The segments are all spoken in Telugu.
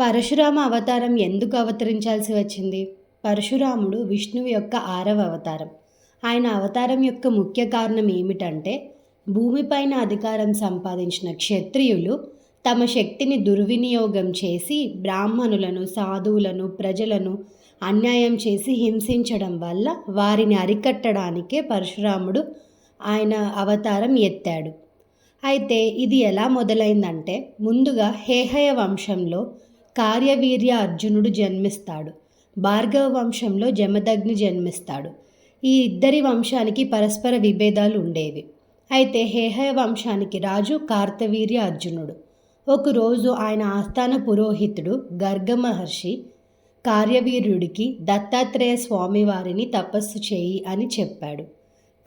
పరశురామ అవతారం ఎందుకు అవతరించాల్సి వచ్చింది? పరశురాముడు విష్ణువు యొక్క ఆరవ అవతారం. ఆయన అవతారం యొక్క ముఖ్య కారణం ఏమిటంటే భూమిపైన అధికారం సంపాదించిన క్షత్రియులు తమ శక్తిని దుర్వినియోగం చేసి బ్రాహ్మణులను సాధువులను ప్రజలను అన్యాయం చేసి హింసించడం వల్ల వారిని అరికట్టడానికే పరశురాముడు ఆయన అవతారం ఎత్తాడు. అయితే ఇది ఎలా మొదలైందంటే ముందుగా హేహయ వంశంలో కార్యవీర్య అర్జునుడు జన్మిస్తాడు. భార్గవ వంశంలో జమదగ్ని జన్మిస్తాడు. ఈ ఇద్దరి వంశానికి పరస్పర విభేదాలు ఉండేవి. అయితే హేహయ వంశానికి రాజు కార్తవీర్య అర్జునుడు. ఒకరోజు ఆయన ఆస్థాన పురోహితుడు గర్గ మహర్షి కార్యవీర్యుడికి దత్తాత్రేయ స్వామివారిని తపస్సు చేయి అని చెప్పాడు.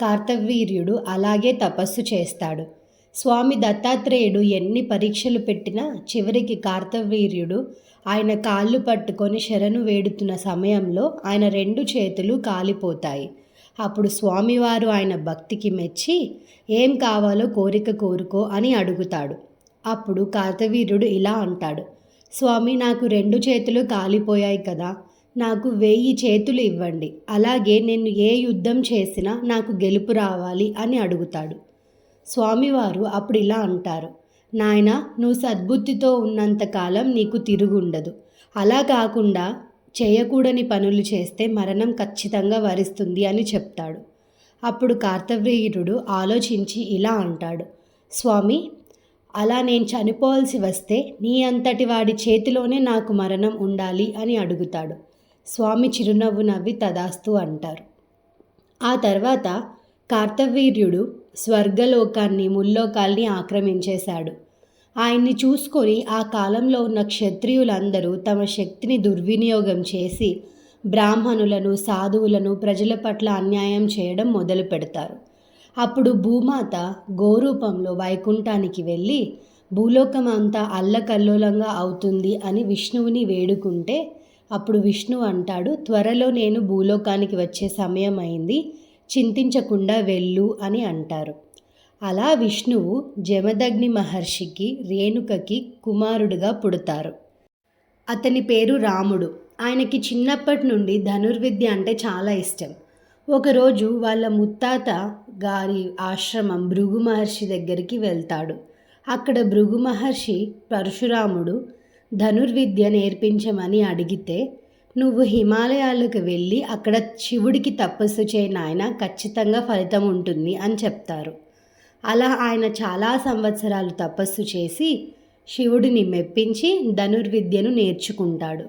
కార్తవీర్యుడు అలాగే తపస్సు చేస్తాడు. స్వామి దత్తాత్రేయుడు ఎన్ని పరీక్షలు పెట్టినా చివరికి కార్తవీర్యుడు ఆయన కాళ్ళు పట్టుకొని శరణు వేడుతున్న సమయంలో ఆయన రెండు చేతులు కాలిపోతాయి. అప్పుడు స్వామివారు ఆయన భక్తికి మెచ్చి ఏం కావాలో కోరిక కోరుకో అని అడుగుతాడు. అప్పుడు కార్తవీర్యుడు ఇలా అంటాడు స్వామి నాకు రెండు చేతులు కాలిపోయాయి కదా నాకు వెయ్యి చేతులు ఇవ్వండి. అలాగే నేను ఏ యుద్ధం చేసినా నాకు గెలుపు రావాలి అని అడుగుతాడు. స్వామివారు అప్పుడు ఇలా అంటారు నాయన నువ్వు సద్బుద్ధితో ఉన్నంతకాలం నీకు తిరుగుండదు. అలా కాకుండా చేయకూడని పనులు చేస్తే మరణం ఖచ్చితంగా వరిస్తుంది అని చెప్తాడు. అప్పుడు కార్తవీరుడు ఆలోచించి ఇలా అంటాడు స్వామి అలా నేను చనిపోవాల్సి వస్తే నీ అంతటి వాడి చేతిలోనే నాకు మరణం ఉండాలి అని అడుగుతాడు. స్వామి చిరునవ్వు నవ్వి తదాస్తు అంటారు. ఆ తర్వాత కార్తవీర్యుడు స్వర్గలోకాన్ని ముల్లోకాల్ని ఆక్రమించేశాడు. ఆయన్ని చూసుకొని ఆ కాలంలో ఉన్న క్షత్రియులందరూ తమ శక్తిని దుర్వినియోగం చేసి బ్రాహ్మణులను సాధువులను ప్రజల పట్ల అన్యాయం చేయడం మొదలు పెడతారు. అప్పుడు భూమాత గోరూపంలో వైకుంఠానికి వెళ్ళి భూలోకం అంతా అల్లకల్లోలంగా అవుతుంది అని విష్ణువుని వేడుకుంటే అప్పుడు విష్ణు అంటాడు త్వరలో నేను భూలోకానికి వచ్చే సమయం అయింది చింతించకుండా వెళ్ళు అని అంటారు. అలా విష్ణువు జమదగ్ని మహర్షికి రేణుకకి కుమారుడుగా పుడతారు. అతని పేరు రాముడు. ఆయనకి చిన్నప్పటి నుండి ధనుర్విద్య అంటే చాలా ఇష్టం. ఒకరోజు వాళ్ళ ముత్తాత గారి ఆశ్రమం భృగు మహర్షి దగ్గరికి వెళ్తాడు. అక్కడ భృగు మహర్షి పరశురాముడు ధనుర్విద్య నేర్పించమని అడిగితే నువ్వు హిమాలయాలకు వెళ్ళి అక్కడ శివుడికి తపస్సు చేయని ఆయన ఖచ్చితంగా ఫలితం ఉంటుంది అని చెప్తారు. అలా ఆయన చాలా సంవత్సరాలు తపస్సు చేసి శివుడిని మెప్పించి ధనుర్విద్యను నేర్చుకుంటాడు.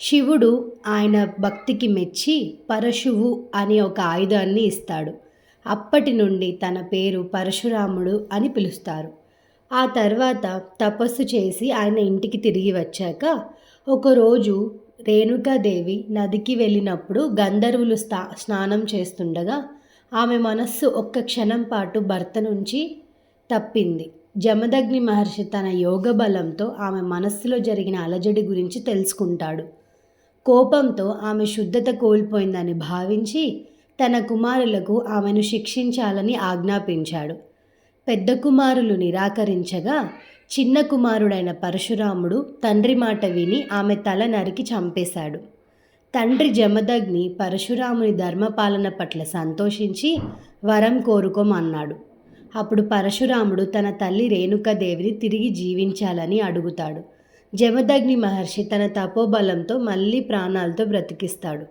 శివుడు ఆయన భక్తికి మెచ్చి పరశువు అనే ఒక ఆయుధాన్ని ఇస్తాడు. అప్పటి నుండి తన పేరు పరశురాముడు అని పిలుస్తారు. ఆ తర్వాత తపస్సు చేసి ఆయన ఇంటికి తిరిగి వచ్చాక ఒకరోజు రేణుకాదేవి నదికి వెళ్ళినప్పుడు గంధర్వులు స్థా స్నానం చేస్తుండగా ఆమె మనస్సు ఒక్క క్షణం పాటు భర్త నుంచి తప్పింది. జమదగ్ని మహర్షి తన యోగ బలంతో ఆమె మనస్సులో జరిగిన అలజడి గురించి తెలుసుకుంటాడు. కోపంతో ఆమె శుద్ధత కోల్పోయిందని భావించి తన కుమారులకు ఆమెను శిక్షించాలని ఆజ్ఞాపించాడు. పెద్ద కుమారులు నిరాకరించగా చిన్న కుమారుడైన పరశురాముడు తండ్రి మాట విని ఆమె తల నరికి చంపేశాడు. తండ్రి జమదగ్ని పరశురాముని ధర్మపాలన పట్ల సంతోషించి వరం కోరుకోమన్నాడు. అప్పుడు పరశురాముడు తన తల్లి రేణుకాదేవిని తిరిగి జీవించాలని అడుగుతాడు. జమదగ్ని మహర్షి తన తపోబలంతో మళ్ళీ ప్రాణాలతో బ్రతికిస్తాడు.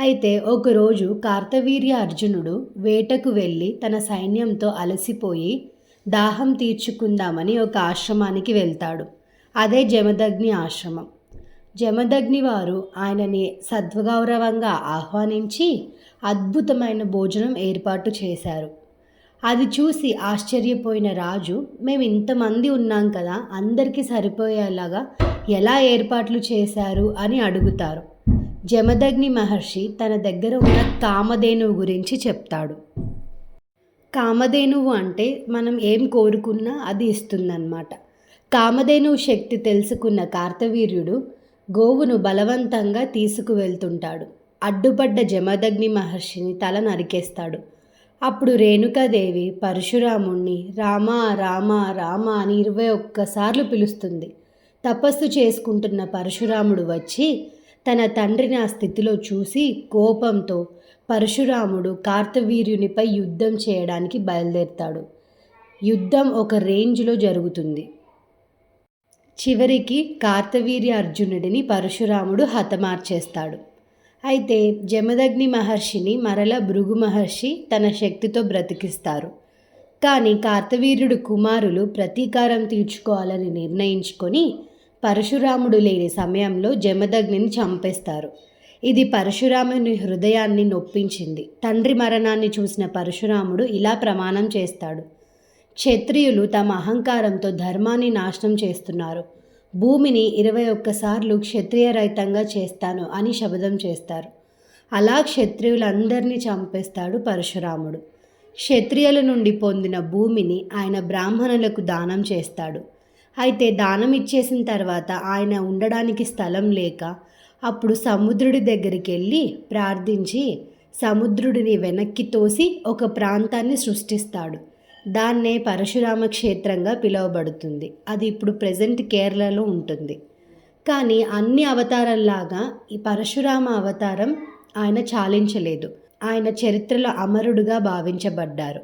అయితే ఒకరోజు కార్తవీర్య అర్జునుడు వేటకు వెళ్ళి తన సైన్యంతో అలసిపోయి దాహం తీర్చుకుందామని ఒక ఆశ్రమానికి వెళ్తాడు. అదే జమదగ్ని ఆశ్రమం. జమదగ్ని వారు ఆయనని సద్వగౌరవంగా ఆహ్వానించి అద్భుతమైన భోజనం ఏర్పాటు చేశారు. అది చూసి ఆశ్చర్యపోయిన రాజు మేము ఇంతమంది ఉన్నాం కదా అందరికీ సరిపోయేలాగా ఎలా ఏర్పాట్లు చేశారు? అని అడుగుతారు. జమదగ్ని మహర్షి తన దగ్గర ఉన్న కామధేనువు గురించి చెప్తాడు. కామధేనువు అంటే మనం ఏం కోరుకున్నా అది ఇస్తుందన్నమాట. కామధేనువు శక్తి తెలుసుకున్న కార్తవీర్యుడు గోవును బలవంతంగా తీసుకువెళ్తుంటాడు. అడ్డుపడ్డ జమదగ్ని మహర్షిని తల నరికేస్తాడు. అప్పుడు రేణుకాదేవి పరశురాముణ్ణి రామా రామా రామా అని ఇరవై ఒక్కసార్లు పిలుస్తుంది. తపస్సు చేసుకుంటున్న పరశురాముడు వచ్చి తన తండ్రిని ఆ స్థితిలో చూసి కోపంతో పరశురాముడు కార్తవీర్యునిపై యుద్ధం చేయడానికి బయలుదేరుతాడు. యుద్ధం ఒక రేంజ్లో జరుగుతుంది. చివరికి కార్తవీర్య అర్జునుడిని పరశురాముడు హతమార్చేస్తాడు. అయితే జమదగ్ని మహర్షిని మరల భృగు మహర్షి తన శక్తితో బ్రతికిస్తారు. కానీ కార్తవీర్యుడు కుమారులు ప్రతీకారం తీర్చుకోవాలని నిర్ణయించుకొని పరశురాముడు లేని సమయంలో జమదగ్నిని చంపేస్తారు. ఇది పరశురాముని హృదయాన్ని నొప్పించింది. తండ్రి మరణాన్ని చూసిన పరశురాముడు ఇలా ప్రమాణం చేస్తాడు. క్షత్రియులు తమ అహంకారంతో ధర్మాన్ని నాశనం చేస్తున్నారు. భూమిని ఇరవై ఒక్కసార్లు క్షత్రియ రహితంగా చేస్తాను అని శబదం చేస్తారు. అలా క్షత్రియులందరినీ చంపేస్తాడు పరశురాముడు. క్షత్రియుల నుండి పొందిన భూమిని ఆయన బ్రాహ్మణులకు దానం చేస్తాడు. అయితే దానం ఇచ్చేసిన తర్వాత ఆయన ఉండడానికి స్థలం లేక అప్పుడు సముద్రుడి దగ్గరికి వెళ్ళి ప్రార్థించి సముద్రుడిని వెనక్కి తోసి ఒక ప్రాంతాన్ని సృష్టిస్తాడు. దాన్నే పరశురామ క్షేత్రంగా పిలువబడుతుంది. అది ఇప్పుడు ప్రజెంట్ కేరళలో ఉంటుంది. కానీ అన్ని అవతారంలాగా ఈ పరశురామ అవతారం ఆయన చాలించలేదు. ఆయన చరిత్రలో అమరుడుగా భావించబడ్డారు.